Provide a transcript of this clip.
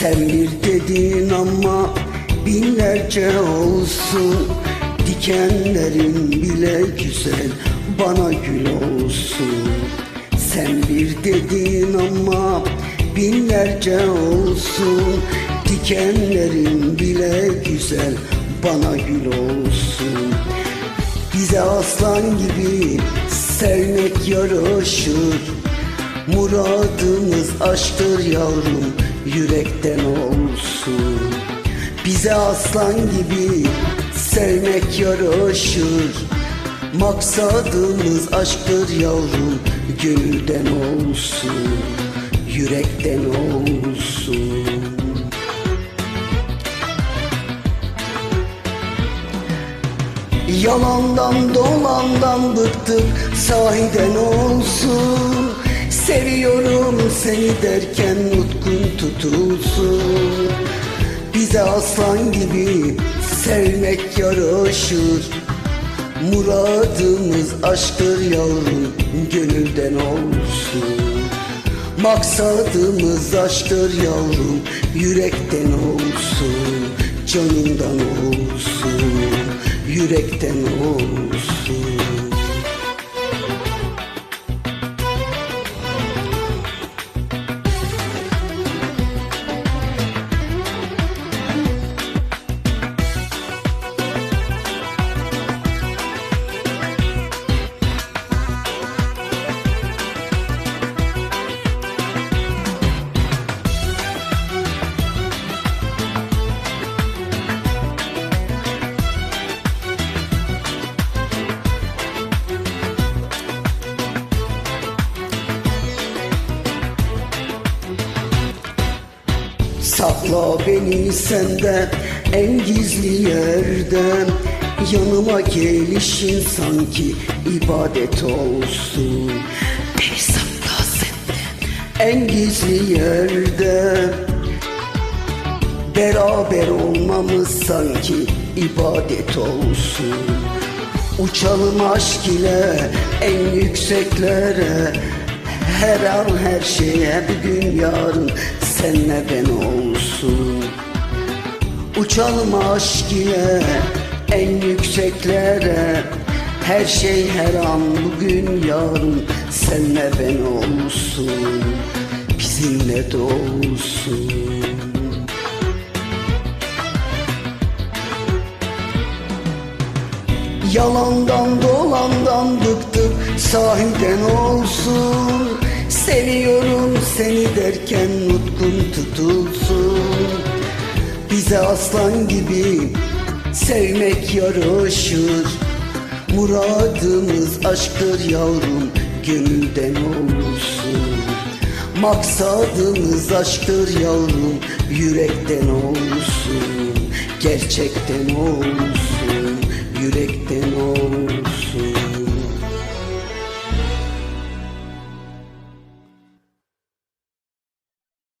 Sen bir dedin ama binlerce olsun. Dikenlerin bile güzel bana gül olsun. Sen bir dedin ama binlerce olsun. Dikenlerin bile güzel bana gül olsun. Bize aslan gibi sevmek yaraşır Muradımız aşktır yavrum yürekten olsun. Bize aslan gibi sevmek yaraşır. Maksadımız aşktır yavrum gönülden olsun Yürekten olsun. Yalandan dolandan bıktık sahiden olsun. Seviyorum seni derken nutkun tutulsun. Bize aslan gibi sevmek yaraşır. Muradımız aşktır yavrum gönülden olsun. Maksadımız aşktır yavrum yürekten olsun. Canımdan olsun yürekten olsun Sakla beni senden en gizli yerden. Yanıma gelişin sanki ibadet olsun. Beni sakla en gizli yerden. Beraber olmamız sanki ibadet olsun. Uçalım aşk ile en yükseklere Her an her şeye bugün yarın senle ben olsun. Uçalım aşk ile en yükseklere. Her şey her an bugün yarın senle ben olsun. Bizimle de olsun Yalandan dolandan bıktık sahiden olsun. Seviyorum seni derken nutkun tutulsun. Bize aslan gibi sevmek yaraşır Muradımız aşktır yavrum gönülden olsun. Maksadımız aşktır yavrum yürekten olsun. Gerçekten olsun